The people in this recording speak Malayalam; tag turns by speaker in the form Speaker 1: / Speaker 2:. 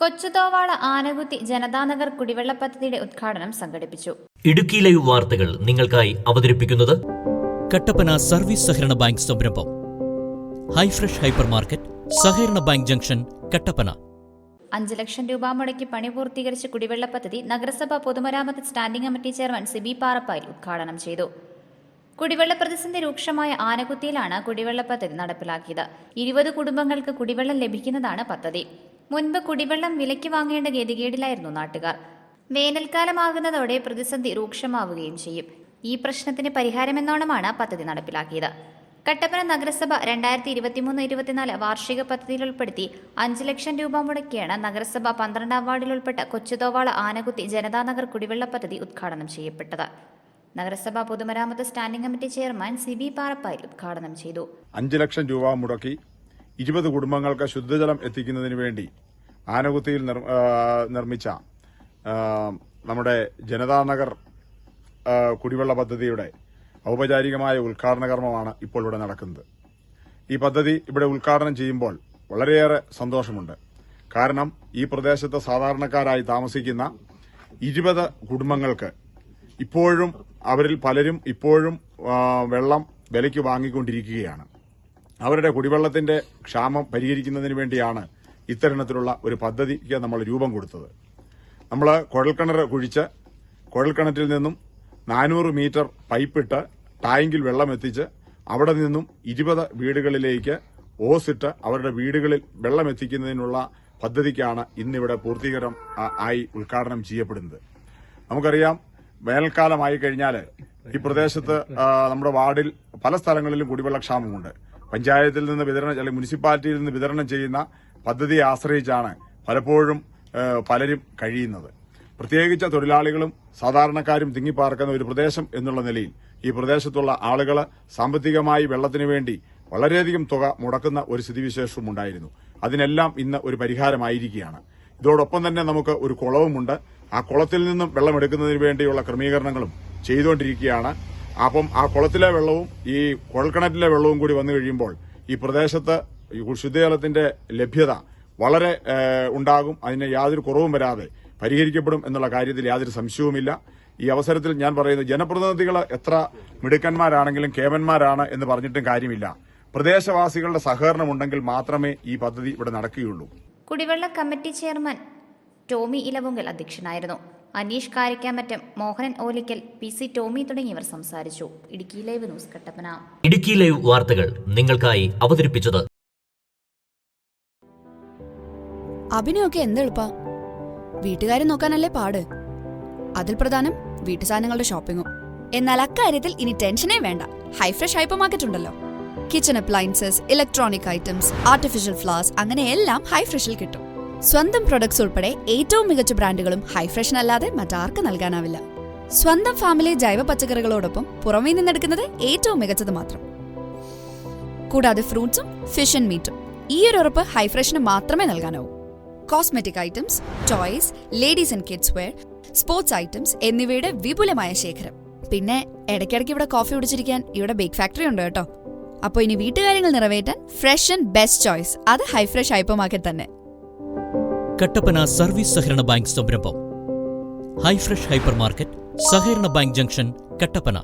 Speaker 1: കൊച്ചുതോവാള ആനകുത്തി ജനതാനഗർ കുടിവെള്ള പദ്ധതിയുടെ ഉദ്ഘാടനം സംഘടിപ്പിച്ചു.
Speaker 2: ഇടുക്കി ലൈവ് വാർത്തകൾ നിങ്ങൾക്കായി അവതരിപ്പിക്കുന്നത്
Speaker 3: കട്ടപ്പന സർവീസ് സഹകരണ ബാങ്ക് സംരംഭം. ഹൈഫ്രഷ് ഹൈപ്പർ മാർക്കറ്റ് സഹകരണ ബാങ്ക് ജംഗ്ഷൻ കട്ടപ്പന.
Speaker 1: അഞ്ച് ലക്ഷം രൂപ മുടക്കി പണി പൂർത്തീകരിച്ച കുടിവെള്ള പദ്ധതി നഗരസഭ പൊതുമരാമത്ത് standing committee chairman Siby Parappayil ഉദ്ഘാടനം ചെയ്തു. കുടിവെള്ള പ്രതിസന്ധി രൂക്ഷമായ ആനകുത്തിയിലാണ് കുടിവെള്ള പദ്ധതി നടപ്പിലാക്കിയത്. ഇരുപത് കുടുംബങ്ങൾക്ക് കുടിവെള്ളം ലഭിക്കുന്നതാണ് പദ്ധതി. മുൻപ് കുടിവെള്ളം വിലയ്ക്ക് വാങ്ങേണ്ട ഗതികേടിലായിരുന്നു നാട്ടുകാർ. വേനൽക്കാലമാകുന്നതോടെ പ്രതിസന്ധി രൂക്ഷമാവുകയും ചെയ്യും. ഈ പ്രശ്നത്തിന് പരിഹാരമെന്നോണമാണ് പദ്ധതി നടപ്പിലാക്കിയത്. കട്ടപ്പന നഗരസഭ രണ്ടായിരത്തി ഇരുപത്തിമൂന്ന് ഇരുപത്തിനാല് വാർഷിക പദ്ധതിയിൽ ഉൾപ്പെടുത്തി അഞ്ച് ലക്ഷം രൂപ മുടക്കിയാണ് നഗരസഭ പന്ത്രണ്ടാം വാർഡിൽ ഉൾപ്പെട്ട കൊച്ചുതോവാള ആനകുത്തി ജനതാനഗർ കുടിവെള്ള പദ്ധതി ഉദ്ഘാടനം ചെയ്യപ്പെട്ടത്. നഗരസഭ പൊതുമരാമത്ത് standing committee chairman C B Parappayil ഉദ്ഘാടനം ചെയ്തു.
Speaker 4: അഞ്ച് ലക്ഷം രൂപ മുടക്കി ഇരുപത് കുടുംബങ്ങൾക്ക് ശുദ്ധജലം എത്തിക്കുന്നതിന് വേണ്ടി ആനകുത്തിയിൽ നിർമ്മിച്ച നമ്മുടെ ജനതാനഗർ നഗർ കുടിവെള്ള പദ്ധതിയുടെ ഔപചാരികമായ ഉദ്ഘാടന കർമ്മമാണ് ഇപ്പോൾ ഇവിടെ നടക്കുന്നത്. ഈ പദ്ധതി ഇവിടെ ഉദ്ഘാടനം ചെയ്യുമ്പോൾ വളരെയേറെ സന്തോഷമുണ്ട്. കാരണം ഈ പ്രദേശത്ത് സാധാരണക്കാരായി താമസിക്കുന്ന ഇരുപത് കുടുംബങ്ങൾക്ക് ഇപ്പോഴും അവരിൽ പലരും ഇപ്പോഴും വെള്ളം വിലയ്ക്ക് വാങ്ങിക്കൊണ്ടിരിക്കുകയാണ്. അവരുടെ കുടിവെള്ളത്തിന്റെ ക്ഷാമം പരിഹരിക്കുന്നതിന് വേണ്ടിയാണ് ഇത്തരത്തിലുള്ള ഒരു പദ്ധതിക്ക് നമ്മൾ രൂപം കൊടുത്തത്. നമ്മൾ കുഴൽക്കിണർ കുഴിച്ച് കുഴൽക്കിണറ്റിൽ നിന്നും നാനൂറ് മീറ്റർ പൈപ്പിട്ട് ടാങ്കിൽ വെള്ളം എത്തിച്ച് അവിടെ നിന്നും ഇരുപത് വീടുകളിലേക്ക് ഓസിട്ട് അവരുടെ വീടുകളിൽ വെള്ളം എത്തിക്കുന്നതിനുള്ള പദ്ധതിക്കാണ് ഇന്നിവിടെ പൂർത്തീകരണം ആയി ഉദ്ഘാടനം ചെയ്യപ്പെടുന്നത്. നമുക്കറിയാം വേനൽക്കാലമായി കഴിഞ്ഞാൽ ഈ പ്രദേശത്ത് നമ്മുടെ വാർഡിൽ പല സ്ഥലങ്ങളിലും കുടിവെള്ളക്ഷാമമുണ്ട് പഞ്ചായത്തിൽ നിന്ന് വിതരണം അല്ലെങ്കിൽ മുനിസിപ്പാലിറ്റിയിൽ നിന്ന് വിതരണം ചെയ്യുന്ന പദ്ധതിയെ ആശ്രയിച്ചാണ് പലപ്പോഴും പലരും കഴിയുന്നത്. പ്രത്യേകിച്ച് തൊഴിലാളികളും സാധാരണക്കാരും തിങ്ങിപ്പാർക്കുന്ന ഒരു പ്രദേശം എന്നുള്ള നിലയിൽ ഈ പ്രദേശത്തുള്ള ആളുകൾ സാമ്പത്തികമായി വെള്ളത്തിന് വേണ്ടി വളരെയധികം തുക മുടക്കുന്ന ഒരു സ്ഥിതിവിശേഷവും ഉണ്ടായിരുന്നു. അതിനെല്ലാം ഇന്ന് ഒരു പരിഹാരമായിരിക്കുകയാണ്. ഇതോടൊപ്പം തന്നെ നമുക്ക് ഒരു കുളവുമുണ്ട്. ആ കുളത്തിൽ നിന്നും വെള്ളമെടുക്കുന്നതിന് വേണ്ടിയുള്ള ക്രമീകരണങ്ങളും ചെയ്തുകൊണ്ടിരിക്കുകയാണ്. അപ്പം ആ കുളത്തിലെ വെള്ളവും ഈ കുഴൽക്കിണറ്റിലെ വെള്ളവും കൂടി വന്നു കഴിയുമ്പോൾ ഈ പ്രദേശത്ത് ഈ ശുദ്ധജലത്തിന്റെ ലഭ്യത വളരെ ഉണ്ടാകും. അതിന് യാതൊരു കുറവും വരാതെ പരിഹരിക്കപ്പെടും എന്നുള്ള കാര്യത്തിൽ യാതൊരു സംശയവുമില്ല. ഈ അവസരത്തിൽ ഞാൻ പറയുന്നത് ജനപ്രതിനിധികൾ എത്ര മിടുക്കന്മാരാണെങ്കിലും കേമന്മാരാണ് എന്ന് പറഞ്ഞിട്ടും കാര്യമില്ല. പ്രദേശവാസികളുടെ സഹകരണം ഉണ്ടെങ്കിൽ മാത്രമേ ഈ പദ്ധതി ഇവിടെ നടക്കുകയുള്ളൂ.
Speaker 1: കുടിവെള്ള കമ്മിറ്റി ചെയർമാൻ ടോമി ഇലവുങ്കൽ അധ്യക്ഷനായിരുന്നു. അനീഷ് കാരിക്കാമറ്റം മോഹനൻ ഓലിക്കൽ പി സി ടോമി തുടങ്ങിയവർ സംസാരിച്ചു. Idukki live news Kattappana.
Speaker 2: Idukki live വാർത്തകൾ നിങ്ങൾക്കായി അവതരിപ്പിച്ചത്
Speaker 5: അഭിനയൊക്കെ എന്തെളുപ്പാ? വീട്ടുകാരെ നോക്കാനല്ലേ പാട്. അതിൽ പ്രധാനം വീട്ടു സാധനങ്ങളുടെ ഷോപ്പിങ്ങും. എന്നാൽ അക്കാര്യത്തിൽ ഇനി ടെൻഷനേ വേണ്ട. ഹൈഫ്രഷ് ഹൈപ്പർ മാർക്കറ്റ് ഉണ്ടല്ലോ. Kitchen appliances electronic items artificial flowers അങ്ങനെ എല്ലാം ഹൈഫ്രഷിൽ കിട്ടും. സ്വന്തം പ്രൊഡക്ട്സ് ഉൾപ്പെടെ ഏറ്റവും മികച്ച ബ്രാൻഡുകളും ഹൈഫ്രഷിനല്ലാതെ മറ്റാർക്ക് നൽകാനാവില്ല. സ്വന്തം ഫാമിലെ ജൈവ പച്ചക്കറികളോടൊപ്പം പുറമേ നിന്നെടുക്കുന്നത് ഏറ്റവും മികച്ചത് മാത്രം. കൂടാതെ ഫ്രൂട്ട്സും ഫിഷ് ആൻഡ് മീറ്റും ഈ ഒരു ഉറപ്പ് ഹൈഫ്രഷന് മാത്രമേ നൽകാനാവൂ. Cosmetic items toys ladies and kids wear sports items എന്നിവയുടെ വിപുലമായ ശേഖരം. പിന്നെ ഇടയ്ക്കിടയ്ക്ക് ഇവിടെ കോഫി കുടിച്ചിരിക്കാൻ ഇവിടെ ബേക്ക് ഫാക്ടറി ഉണ്ട് കേട്ടോ. അപ്പോൾ ഇനി വീട്ടുകാര്യങ്ങൾ നിറവേറ്റാൻ ഫ്രഷ് ആൻഡ് ബെസ്റ്റ് ചോയ്സ് അത് ഹൈഫ്രഷ് ഹൈപ്പർ മാർക്കറ്റ് തന്നെ.
Speaker 3: കട്ടപ്പന സർവീസ് സഹകരണ ബാങ്ക് സംരംഭം. ഹൈഫ്രഷ് ഹൈപ്പർ മാർക്കറ്റ് സഹകരണ ബാങ്ക് ജംഗ്ഷൻ കട്ടപ്പന.